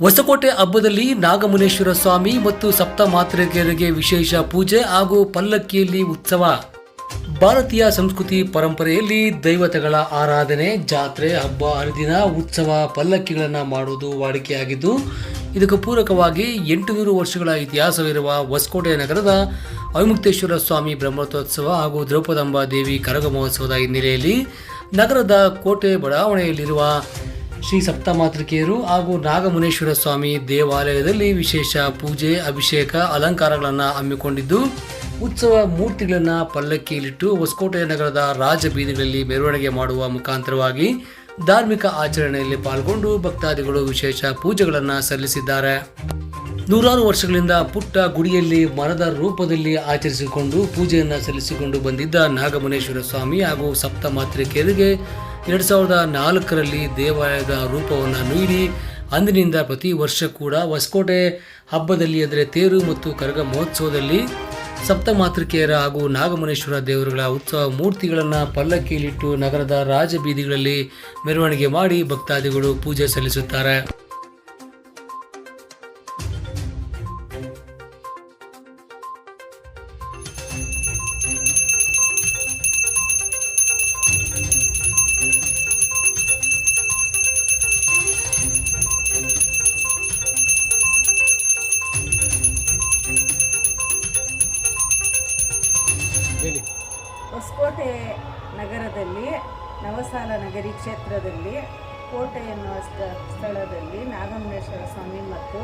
ಹೊಸಕೋಟೆ ಹಬ್ಬದಲ್ಲಿ ನಾಗಮುನೇಶ್ವರ ಸ್ವಾಮಿ ಮತ್ತು ಸಪ್ತ ಮಾತೃಕೆಯರಿಗೆ ವಿಶೇಷ ಪೂಜೆ ಹಾಗೂ ಪಲ್ಲಕ್ಕಿಯಲ್ಲಿ ಉತ್ಸವ. ಭಾರತೀಯ ಸಂಸ್ಕೃತಿ ಪರಂಪರೆಯಲ್ಲಿ ದೈವತೆಗಳ ಆರಾಧನೆ, ಜಾತ್ರೆ, ಹಬ್ಬ, ಹರಿದಿನ, ಉತ್ಸವ, ಪಲ್ಲಕ್ಕಿಗಳನ್ನು ಮಾಡುವುದು ವಾಡಿಕೆಯಾಗಿದ್ದು, ಇದಕ್ಕೆ ಪೂರಕವಾಗಿ ಎಂಟು ನೂರು ವರ್ಷಗಳ ಇತಿಹಾಸವಿರುವ ಹೊಸಕೋಟೆ ನಗರದ ಅವಿಮುಕ್ತೇಶ್ವರ ಸ್ವಾಮಿ ಬ್ರಹ್ಮೋತ್ಸವ ಹಾಗೂ ದ್ರೌಪದಾಂಬ ದೇವಿ ಕರಗ ಮಹೋತ್ಸವದ ಹಿನ್ನೆಲೆಯಲ್ಲಿ ನಗರದ ಕೋಟೆ ಬಡಾವಣೆಯಲ್ಲಿರುವ ಶ್ರೀ ಸಪ್ತಮಾತೃಕೆಯರು ಹಾಗೂ ನಾಗಮುನೇಶ್ವರ ಸ್ವಾಮಿ ದೇವಾಲಯದಲ್ಲಿ ವಿಶೇಷ ಪೂಜೆ, ಅಭಿಷೇಕ, ಅಲಂಕಾರಗಳನ್ನು ಹಮ್ಮಿಕೊಂಡಿದ್ದು, ಉತ್ಸವ ಮೂರ್ತಿಗಳನ್ನು ಪಲ್ಲಕ್ಕಿಯಲ್ಲಿಟ್ಟು ಹೊಸಕೋಟೆ ನಗರದ ರಾಜಬೀದಿಗಳಲ್ಲಿ ಮೆರವಣಿಗೆ ಮಾಡುವ ಮುಖಾಂತರವಾಗಿ ಧಾರ್ಮಿಕ ಆಚರಣೆಯಲ್ಲಿ ಪಾಲ್ಗೊಂಡು ಭಕ್ತಾದಿಗಳು ವಿಶೇಷ ಪೂಜೆಗಳನ್ನು ಸಲ್ಲಿಸಿದ್ದಾರೆ. ನೂರಾರು ವರ್ಷಗಳಿಂದ ಪುಟ್ಟ ಗುಡಿಯಲ್ಲಿ ಮರದ ರೂಪದಲ್ಲಿ ಆಚರಿಸಿಕೊಂಡು ಪೂಜೆಯನ್ನು ಸಲ್ಲಿಸಿಕೊಂಡು ಬಂದಿದ್ದ ನಾಗಮುನೇಶ್ವರ ಸ್ವಾಮಿ ಹಾಗೂ ಸಪ್ತ ಮಾತೃಕೆಯರಿಗೆ ಎರಡು ಸಾವಿರದ ನಾಲ್ಕರಲ್ಲಿ ದೇವಾಲಯದ ರೂಪವನ್ನು ನೀಡಿ, ಅಂದಿನಿಂದ ಪ್ರತಿ ವರ್ಷ ಕೂಡ ಹೊಸಕೋಟೆ ಹಬ್ಬದಲ್ಲಿ ಅಂದರೆ ತೇರು ಮತ್ತು ಕರಗ ಮಹೋತ್ಸವದಲ್ಲಿ ಸಪ್ತಮಾತೃಕೆಯರ ಹಾಗೂ ನಾಗಮನೇಶ್ವರ ದೇವರುಗಳ ಉತ್ಸವ ಮೂರ್ತಿಗಳನ್ನು ಪಲ್ಲಕ್ಕಿಯಲ್ಲಿಟ್ಟು ನಗರದ ರಾಜಬೀದಿಗಳಲ್ಲಿ ಮೆರವಣಿಗೆ ಮಾಡಿ ಭಕ್ತಾದಿಗಳು ಪೂಜೆ ಸಲ್ಲಿಸುತ್ತಾರೆ. ಹೊಸಕೋಟೆ ನಗರದಲ್ಲಿ ನವಸಾಲ ನಗರಿ ಕ್ಷೇತ್ರದಲ್ಲಿ ಕೋಟೆ ಎನ್ನುವ ಸ್ಥ- ಸ್ಥಳದಲ್ಲಿ ನಾಗಮನೇಶ್ವರ ಸ್ವಾಮಿ ಮತ್ತು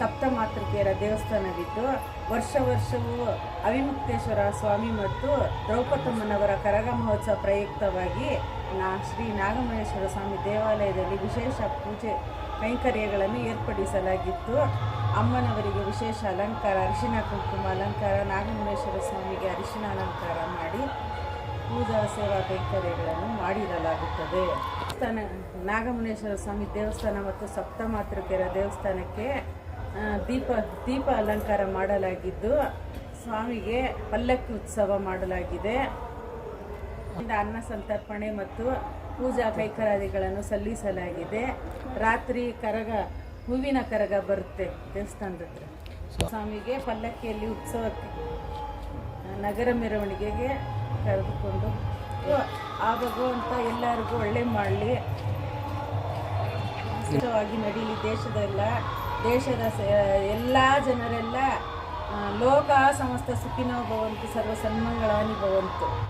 ಸಪ್ತಮಾತೃಕೆಯರ ದೇವಸ್ಥಾನವಿದ್ದು, ವರ್ಷ ವರ್ಷವೂ ಅವಿಮುಕ್ತೇಶ್ವರ ಸ್ವಾಮಿ ಮತ್ತು ದ್ರೌಪದಮ್ಮನವರ ಕರಗ ಮಹೋತ್ಸವ ಪ್ರಯುಕ್ತವಾಗಿ ನಾ ಶ್ರೀ ನಾಗಮಹೇಶ್ವರ ಸ್ವಾಮಿ ದೇವಾಲಯದಲ್ಲಿ ವಿಶೇಷ ಪೂಜೆ ಕೈಂಕರ್ಯಗಳನ್ನು ಏರ್ಪಡಿಸಲಾಗಿತ್ತು. ಅಮ್ಮನವರಿಗೆ ವಿಶೇಷ ಅಲಂಕಾರ, ಅರಿಶಿನ ಕುಂಕುಮ ಅಲಂಕಾರ, ನಾಗಮಹೇಶ್ವರ ಸ್ವಾಮಿಗೆ ಅರಿಶಿನ ಅಲಂಕಾರ ಮಾಡಿ ಪೂಜಾ ಸೇವಾ ಕೈಂಕರ್ಯಗಳನ್ನು ಮಾಡಿರಲಾಗುತ್ತದೆ. ದೇವಸ್ಥಾನ ನಾಗಮನೇಶ್ವರ ಸ್ವಾಮಿ ದೇವಸ್ಥಾನ ಮತ್ತು ಸಪ್ತಮಾತೃಕೆಯರ ದೇವಸ್ಥಾನಕ್ಕೆ ದೀಪ ದೀಪ ಅಲಂಕಾರ ಮಾಡಲಾಗಿದ್ದು ಸ್ವಾಮಿಗೆ ಪಲ್ಲಕ್ಕಿ ಉತ್ಸವ ಮಾಡಲಾಗಿದೆ. ಅನ್ನ ಸಂತರ್ಪಣೆ ಮತ್ತು ಪೂಜಾ ಕೈಕರಾದಿಗಳನ್ನು ಸಲ್ಲಿಸಲಾಗಿದೆ. ರಾತ್ರಿ ಕರಗ, ಹೂವಿನ ಕರಗ ಬರುತ್ತೆ ದೇವಸ್ಥಾನದ ಹತ್ರ ಸ್ವಾಮಿಗೆ ಪಲ್ಲಕ್ಕಿಯಲ್ಲಿ ಉತ್ಸವಕ್ಕೆ, ನಗರ ಮೆರವಣಿಗೆಗೆ ಕರೆದುಕೊಂಡು ಆ ಭಗವಂತ ಎಲ್ಲರಿಗೂ ಒಳ್ಳೆ ಮಾಡಲಿ. ಉತ್ಸವವಾಗಿ ನಡೀಲಿ ದೇಶದೆಲ್ಲ. ದೇಶದ ಎಲ್ಲ ಜನರೆಲ್ಲ ಲೋಕ ಸಮಸ್ತ ಸುಖಿನೋ ಭವಂತು ಸರ್ವ ಸನ್ಮಂಗಳಾನಿ ಭವಂತು.